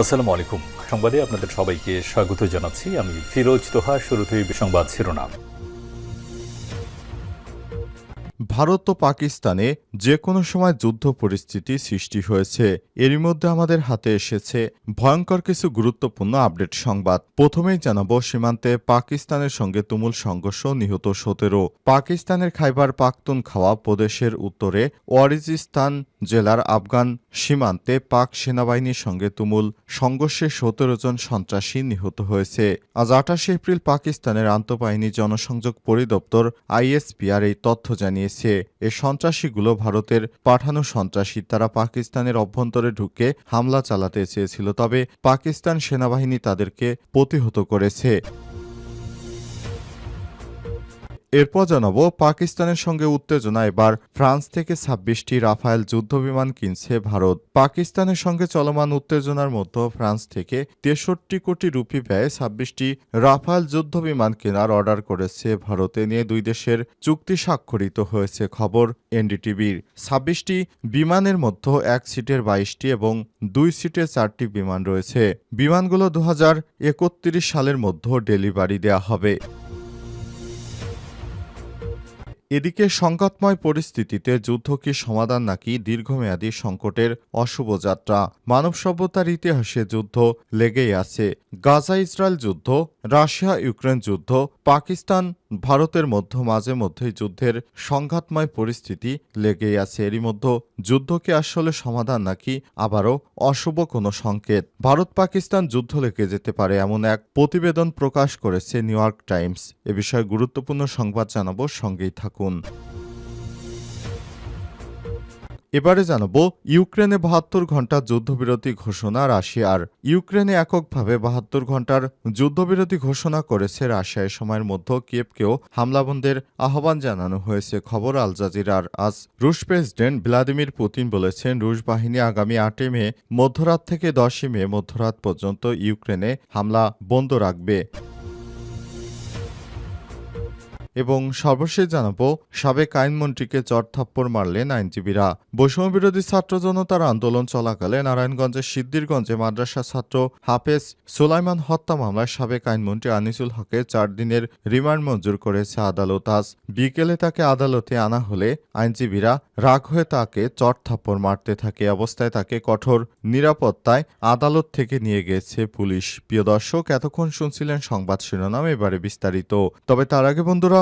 আসসালামু আলাইকুম সংবাদে আপনাদের সবাইকে স্বাগত জানাচ্ছি। আমি ফিরোজ তোহা, শুরুতেই সংবাদ শিরোনাম। ভারত ও পাকিস্তানে যে কোনো সময় যুদ্ধ পরিস্থিতি সৃষ্টি হয়েছে। এরই মধ্যে আমাদের হাতে এসেছে ভয়ঙ্কর কিছু গুরুত্বপূর্ণ আপডেট সংবাদ। প্রথমেই জানাব সীমান্তে পাকিস্তানের সঙ্গে তুমুল সংঘর্ষ নিহত সতেরো। পাকিস্তানের খাইবার পাখতুন খাওয়া প্রদেশের উত্তরে ওয়ারিজিস্তান জেলার আফগান সীমান্তে পাক সেনাবাহিনীর সঙ্গে তুমুল সংঘর্ষে সতেরো জন সন্ত্রাসী নিহত হয়েছে। আজ আঠাশে এপ্রিল পাকিস্তানের আন্তঃবাহিনী জনসংযোগ পরিদপ্তর আইএসপিআর এই তথ্য জানিয়েছে। এ সন্ত্রাসীগুলো ভারতের পাঠানো সন্ত্রাসী। তারা পাকিস্তানের অভ্যন্তরে ঢুকে হামলা চালাতে চেয়েছিল, তবে পাকিস্তান সেনাবাহিনী তাদেরকে প্রতিহত করেছে। এরপর জানাব, পাকিস্তানের সঙ্গে উত্তেজনা এবার ফ্রান্স থেকে ছাব্বিশটি রাফায়েল যুদ্ধবিমান কিনছে ভারত। পাকিস্তানের সঙ্গে চলমান উত্তেজনার মধ্যে ফ্রান্স থেকে তেষট্টি কোটি রুপি ব্যয়ে ছাব্বিশটি রাফায়েল যুদ্ধবিমান কেনার অর্ডার করেছে ভারতে। নিয়ে দুই দেশের চুক্তি স্বাক্ষরিত হয়েছে খবর এনডিটিভির। ছাব্বিশটি বিমানের মধ্যে এক সিটের বাইশটি এবং দুই সিটের চারটি বিমান রয়েছে। বিমানগুলো দু হাজার একত্রিশ সালের মধ্যে ডেলিভারি দেয়া হবে। এদিকে সংঘাতময় পরিস্থিতিতে যুদ্ধ কি সমাধান নাকি দীর্ঘমেয়াদী সংকটের অশুভ যাত্রা। মানব সভ্যতার ইতিহাসে যুদ্ধ লেগেই আছে। গাজা ইসরায়েল যুদ্ধ, রাশিয়া ইউক্রেন যুদ্ধ, পাকিস্তান, ভারতের মধ্যে, মাঝে মধ্যেই যুদ্ধের সংঘাতময় পরিস্থিতি লেগেই আছে। এরই মধ্যে যুদ্ধ কি আসলে সমাধান নাকি আবারও অশুভ কোনো সংকেত? ভারত পাকিস্তান যুদ্ধ লেগে যেতে পারে এমন এক প্রতিবেদন প্রকাশ করেছে নিউ ইয়র্ক টাইমস। এ বিষয়ে গুরুত্বপূর্ণ সংবাদ জানাব সঙ্গেই থাকুন। এবারে জানাব, ইউক্রেনে বাহাত্তর ঘণ্টা যুদ্ধবিরতি ঘোষণা রাশিয়ার ইউক্রেনে এককভাবে বাহাত্তর ঘণ্টার যুদ্ধবিরতি ঘোষণা করেছে রাশিয়া। সময়ের মধ্যে কিয়েভকেও হামলাবন্ধের আহ্বান জানানো হয়েছে। খবর আল জাজিরার। আজ রুশ প্রেসিডেন্ট ভ্লাদিমির পুতিন বলেছেন, রুশ বাহিনী আগামী আটই মে, মধ্যরাত থেকে দশই মে মধ্যরাত পর্যন্ত ইউক্রেনে হামলা বন্ধ রাখবে। এবং সর্বশেষ জানাব, সাবেক আইনমন্ত্রীকে চড়থাপ্পড় মারলেন আইনজীবীরা। বৈষম্যবিরোধী ছাত্র জনতার আন্দোলন চলাকালে নারায়ণগঞ্জের সিদ্দিরগঞ্জে মাদ্রাসা ছাত্র হাফেজ সোলাইমান হত্যা মামলায় সাবেক আইনমন্ত্রী আনিসুল হকে চার দিনের রিমান্ড মঞ্জুর করেছে আদালত। আজ বিকেলে তাকে আদালতে আনা হলে আইনজীবীরা রাগ হয়ে তাকে চড়থাপ্পড় মারতে থাকে। অবস্থায় তাকে কঠোর নিরাপত্তায় আদালত থেকে নিয়ে গেছে পুলিশ। প্রিয় দর্শক, এতক্ষণ শুনছিলেন সংবাদ শিরোনাম, এবারে বিস্তারিত। তবে তার আগে বন্ধুরা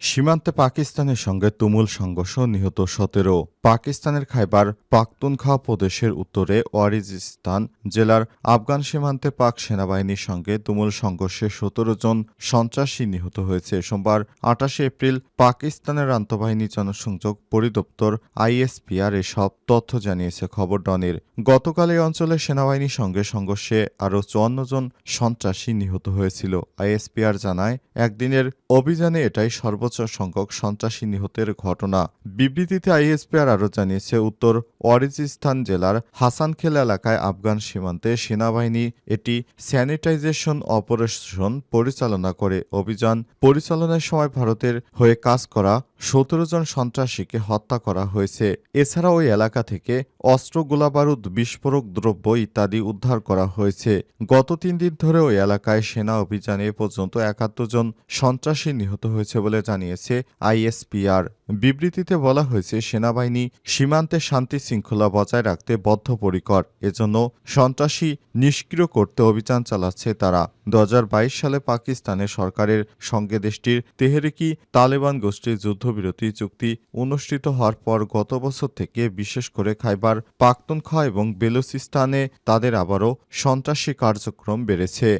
সীমান্তে পাকিস্তানের সঙ্গে তুমুল সংঘর্ষ নিহত সতেরো। পাকিস্তানের খাইবার পাখতুনখা প্রদেশের উত্তরে ওয়ারিজিস্তান জেলার আফগান সীমান্তে পাক সেনাবাহিনীর সঙ্গে তুমুল সংঘর্ষে সতেরো জন সন্ত্রাসী নিহত হয়েছে। সোমবার আটাশে এপ্রিল পাকিস্তানের আন্তঃবাহিনী জনসংযোগ পরিদপ্তর আইএসপিআর এসব তথ্য জানিয়েছে খবর ডনের। গতকাল এই অঞ্চলে সেনাবাহিনীর সঙ্গে সংঘর্ষে আরও চুয়ান্ন জন সন্ত্রাসী নিহত হয়েছিল। আইএসপিআর জানায়, একদিনের অভিযানে এটাই সর্বোচ্চ সংখ্যক সন্ত্রাসী নিহতের ঘটনা। বিবৃতিতে আইএসপিআর আরও জানিয়েছে, উত্তর ওয়ারিজিস্তান জেলার হাসানখেল এলাকায় আফগান সীমান্তে সেনাবাহিনী এটি স্যানিটাইজেশন অপারেশন পরিচালনা করে। অভিযান পরিচালনার সময় ভারতের হয়ে কাজ করা সতেরো জন সন্ত্রাসীকে হত্যা করা হয়েছে। এছাড়া ওই এলাকা থেকে অস্ত্র, গোলাবারুদ, বিস্ফোরক দ্রব্য ইত্যাদি উদ্ধার করা হয়েছে। গত তিন দিন ধরে ওই এলাকায় সেনা অভিযানে পর্যন্ত একাত্তর জন সন্ত্রাসী নিহত হয়েছে বলে জানিয়েছে আইএসপিআর। বিবৃতিতে বলা হয়েছে, সেনাবাহিনী সীমান্তে শান্তি শৃঙ্খলা বজায় রাখতে বদ্ধপরিকর। এজন্য সন্ত্রাসী নিষ্ক্রিয় করতে অভিযান চালাচ্ছে তারা। দু হাজার বাইশ সালে পাকিস্তানের সরকারের সঙ্গে দেশটির তেহরিকি তালেবান গোষ্ঠীর যুদ্ধবিরতি চুক্তি অনুষ্ঠিত হওয়ার পর গত বছর থেকে, বিশেষ করে খাইবার পাখতুনখা এবং বেলুচিস্তানে তাদের আবারও সন্ত্রাসী কার্যক্রম বেড়েছে।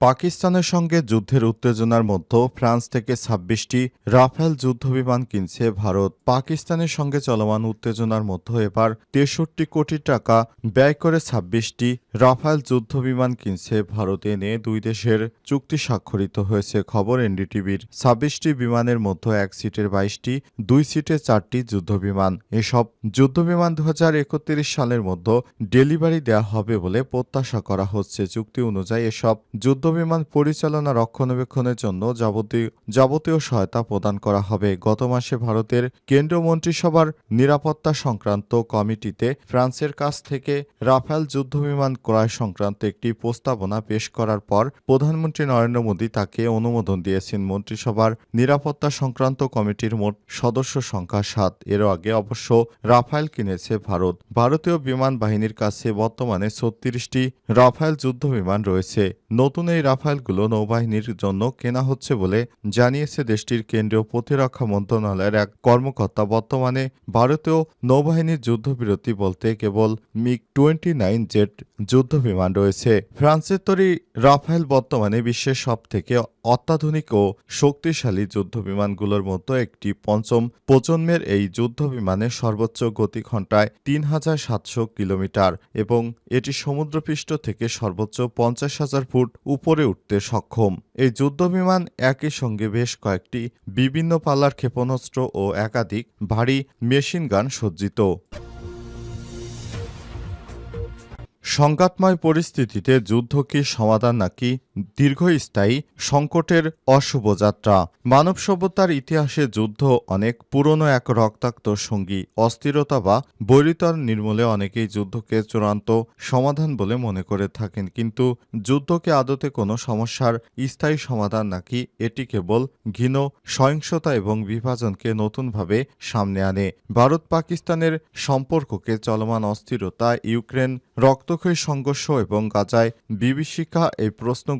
পাকিস্তানের সঙ্গে যুদ্ধের উত্তেজনার মধ্যে ফ্রান্স থেকে ছাব্বিশটি রাফেল যুদ্ধবিমান কিনছে ভারত। পাকিস্তানের সঙ্গে চলমান উত্তেজনার মধ্যে এবার তেষট্টি কোটি টাকা ব্যয় করে ছাব্বিশটি রাফেল যুদ্ধবিমান কিনছে ভারতে। এনে দুই দেশের চুক্তি স্বাক্ষরিত হয়েছে। খবর এনডিটিভির। ছাব্বিশটি বিমানের মধ্যে এক সিটের বাইশটি, দুই সিটে চারটি যুদ্ধবিমান। এসব যুদ্ধবিমান দু হাজার একত্রিশ সালের মধ্যে ডেলিভারি দেওয়া হবে বলে প্রত্যাশা করা হচ্ছে। চুক্তি অনুযায়ী এসব যুদ্ধবিমান পরিচালনা রক্ষণাবেক্ষণের জন্য যাবতীয় যাবতীয় সহায়তা প্রদান করা হবে। গত মাসে ভারতের কেন্দ্রীয় মন্ত্রিসভার নিরাপত্তা সংক্রান্ত কমিটিতে ফ্রান্সের কাছ থেকে রাফেল যুদ্ধবিমান ক্রয় সংক্রান্ত একটি প্রস্তাবনা পেশ করার পর প্রধানমন্ত্রী নরেন্দ্র মোদী তাকে অনুমোদন দিয়েছেন। মন্ত্রিসভার নিরাপত্তা সংক্রান্ত কমিটির মোট সদস্য সংখ্যা সাত। এর আগে অবশ্য রাফেল কিনেছে ভারত। ভারতীয় বিমান বাহিনীর কাছে বর্তমানে ছত্রিশটি রাফেল যুদ্ধবিমান রয়েছে। নতুন এই রাফেলগুলো নৌবাহিনীর জন্য কেনা হচ্ছে বলে জানিয়েছে দেশটির কেন্দ্রীয় প্রতিরক্ষা মন্ত্রণালয়ের এক কর্মকর্তা। বর্তমানে ভারতীয় নৌবাহিনীর যুদ্ধবিরতি বলতে কেবল মিগ টোয়েন্টি নাইন জেট যুদ্ধবিমান রয়েছে। ফ্রান্সের তৈরি রাফেল বর্তমানে বিশ্বের সবথেকে অত্যাধুনিক ও শক্তিশালী যুদ্ধবিমানগুলোর মধ্যে একটি পঞ্চম প্রজন্মের এই যুদ্ধবিমানের সর্বোচ্চ গতি ঘণ্টায় তিন হাজার সাতশো কিলোমিটার এবং এটি সমুদ্রপৃষ্ঠ থেকে সর্বোচ্চ পঞ্চাশ হাজার ফুট উপরে উঠতে সক্ষম। এই যুদ্ধবিমান একই সঙ্গে বেশ কয়েকটি বিভিন্ন পাল্লার ক্ষেপণাস্ত্র ও একাধিক ভারী মেশিন গান সজ্জিত। সংঘাতময় পরিস্থিতিতে যুদ্ধ কি সমাধান নাকি দীর্ঘস্থায়ী সংকটের অশুভ যাত্রা। মানব সভ্যতার ইতিহাসে যুদ্ধ অনেক পুরনো এক রক্তাক্ত সঙ্গী। অস্থিরতা বা বৈরিতার নির্মূলে অনেকেই যুদ্ধকে চূড়ান্ত সমাধান বলে মনে করে থাকেন। কিন্তু যুদ্ধকে আদতে কোনো সমস্যার স্থায়ী সমাধান নাকি এটি কেবল ঘৃণ সহিংসতা এবং বিভাজনকে নতুনভাবে সামনে আনে? ভারত পাকিস্তানের সম্পর্ককে চলমান অস্থিরতা, ইউক্রেন রক্তক্ষয়ী সংঘর্ষ এবং গাজায় বিভীষিকা এই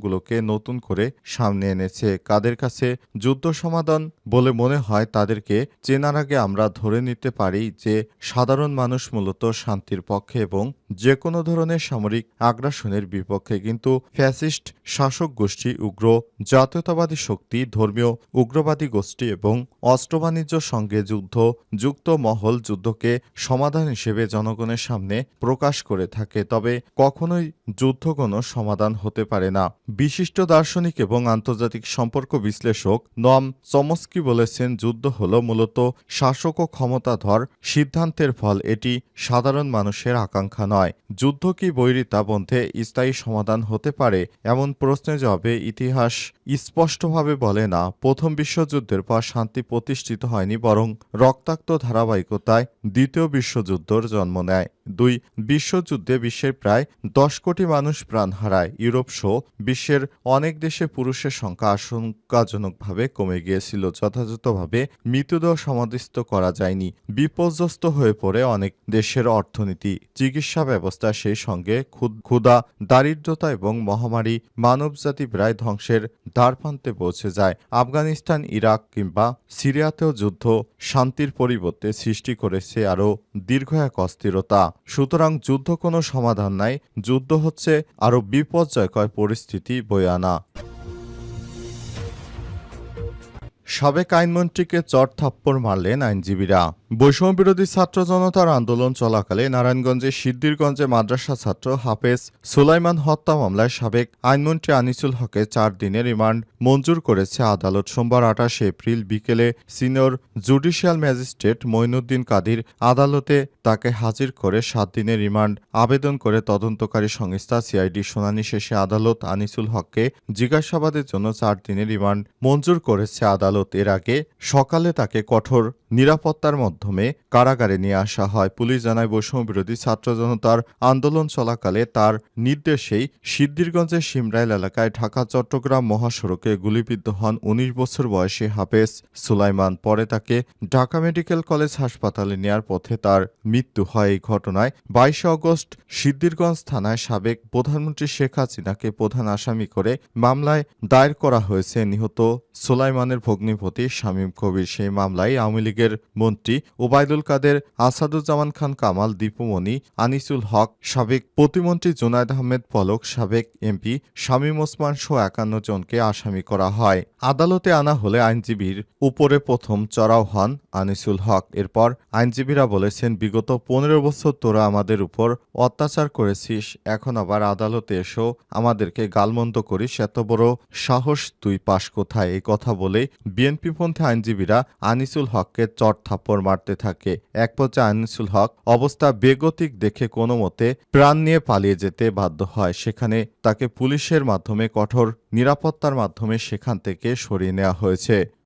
প্রশ্নগুলোকে নতুন করে সামনে এনেছে। কাদের কাছে? যুদ্ধ সমাধান বলে মনে হয় তাদেরকে। চেনার আগে আমরা ধরে নিতে পারি যে সাধারণ মানুষ মূলত শান্তির পক্ষে এবং যে কোনো ধরনের সামরিক আগ্রাসনের বিপক্ষে কিন্তু ফ্যাসিস্ট শাসক গোষ্ঠী উগ্র জাতীয়তাবাদী শক্তি, ধর্মীয় উগ্রবাদী গোষ্ঠী এবং অস্ত্র বাণিজ্য সঙ্গে যুদ্ধ, যুক্ত মহল যুদ্ধকে সমাধান হিসেবে জনগণের সামনে প্রকাশ করে থাকে, তবে কখনোই যুদ্ধ কোনো সমাধান হতে পারে না। বিশিষ্ট দার্শনিক এবং আন্তর্জাতিক সম্পর্ক বিশ্লেষক নম চমস্কি বলেছেন, যুদ্ধ হল মূলত শাসক ও ক্ষমতাধর সিদ্ধান্তের ফল, এটি সাধারণ মানুষের আকাঙ্ক্ষা নয়। যুদ্ধ কি বৈরিতা বন্ধে স্থায়ী সমাধান হতে পারে? এমন প্রশ্নের জবাবে ইতিহাস স্পষ্টভাবে বলে না, প্রথম বিশ্বযুদ্ধের পর শান্তি প্রতিষ্ঠিত হয়নি, বরং রক্তাক্ত ধারাবাহিকতায় দ্বিতীয় বিশ্বযুদ্ধর জন্ম নেয়। দুই, বিশ্বযুদ্ধে বিশ্বের প্রায় দশ কোটি মানুষ প্রাণ হারায়। ইউরোপ সহ বিশ্বের অনেক দেশে পুরুষের সংখ্যা আশঙ্কাজনকভাবে কমে গিয়েছিল, যথাযথভাবে মৃতদেহ সমাধিস্থ করা যায়নি। বিপর্যস্ত হয়ে পড়ে অনেক দেশের অর্থনীতি, চিকিৎসা ব্যবস্থা সেই সঙ্গে ক্ষুদ- ক্ষুধা, দারিদ্রতা এবং মহামারী মানবজাতি প্রায় ধ্বংসের দ্বারপ্রান্তে পৌঁছে যায়। আফগানিস্তান, ইরাক কিংবা সিরিয়াতেও যুদ্ধ শান্তির পরিবর্তে সৃষ্টি করেছে আরও দীর্ঘ এক অস্থিরতা। সুতরাং যুদ্ধ কোনো সমাধান নাই, যুদ্ধ হচ্ছে আরও বিপর্যয়কর পরিস্থিতি বয়ে আনা। সাবেক আইনমন্ত্রীকে চট থাপ্পড় মারলেন আইনজীবীরা। বৈষম্য বিরোধী ছাত্র জনতার আন্দোলন চলাকালে নারায়ণগঞ্জের সিদ্দিরগঞ্জে মাদ্রাসা ছাত্র হাফেজ সুলাইমান হত্যা মামলায় সাবেক আইনমন্ত্রী আনিসুল হকে চার দিনের রিমান্ড মঞ্জুর করেছে আদালত। সোমবার আঠাশে এপ্রিল বিকেলে senior judicial magistrate Moinuddin Kadir আদালতে তাকে হাজির করে সাত দিনের রিমান্ড আবেদন করে তদন্তকারী সংস্থা সিআইডি। শুনানি শেষে আদালত আনিসুল হককে জিজ্ঞাসাবাদের জন্য চার দিনের রিমান্ড মঞ্জুর করেছে আদালত। এর আগে সকালে তাকে কঠোর নিরাপত্তার মাধ্যমে কারাগারে নিয়ে আসা হয়। পুলিশ জানায়, বৈষম্য বিরোধী ছাত্র জনতার আন্দোলন চলাকালে তার নির্দেশেই সিদ্দিরগঞ্জের সিমরাইল এলাকায় ঢাকা, চট্টগ্রাম মহাসড়কে গুলিবিদ্ধ হন উনিশ বছর বয়সী হাফেজ সুলাইমান। পরে তাকে ঢাকা মেডিকেল কলেজ হাসপাতালে নেয়ার পথে তার মৃত্যু হয়। এই ঘটনায় বাইশে অগস্ট সিদ্দিরগঞ্জ থানায় সাবেক প্রধানমন্ত্রী শেখ হাসিনাকে প্রধান আসামি করে মামলায় দায়ের করা হয়েছে। নিহত সুলাইমানের ভগ্নী ভগ্নিপতি শামীম কবির। সেই মামলায় আওয়ামী লীগের মন্ত্রী ওবায়দুল কাদের, আসাদুজ্জামান খান কামাল দীপুমণি আনিসুল হক সাবেক প্রতিমন্ত্রী জুনায়দ আহমেদ পলক, সাবেক এমপি শামীম ওসমান সহ একান্ন জনকে আসামি করা হয়। আদালতে আনা হলে আইনজীবীর উপরে প্রথম চড়াও হন আনিসুল হক। এরপর আইনজীবীরা বলেছেন, বিগত পনেরো বছর তোরা আমাদের উপর অত্যাচার করেছিস, এখন আবার আদালতে এসো, আমাদেরকে গালমন্দ করিস, এত বড় সাহস তুই পাশ কোথায়? এই কথা বলে বিএনপিপন্থী আইনজীবীরা আনিসুল হককে চট থাপ্পড় মারতে থাকে। এক পর্যায়ে আনিসুল হক অবস্থা বেগতিক দেখে কোনো মতে প্রাণ নিয়ে পালিয়ে যেতে বাধ্য হয়। সেখানে তাকে পুলিশের মাধ্যমে কঠোর নিরাপত্তার মাধ্যমে সেখান থেকে সরিয়ে নেওয়া হয়েছে।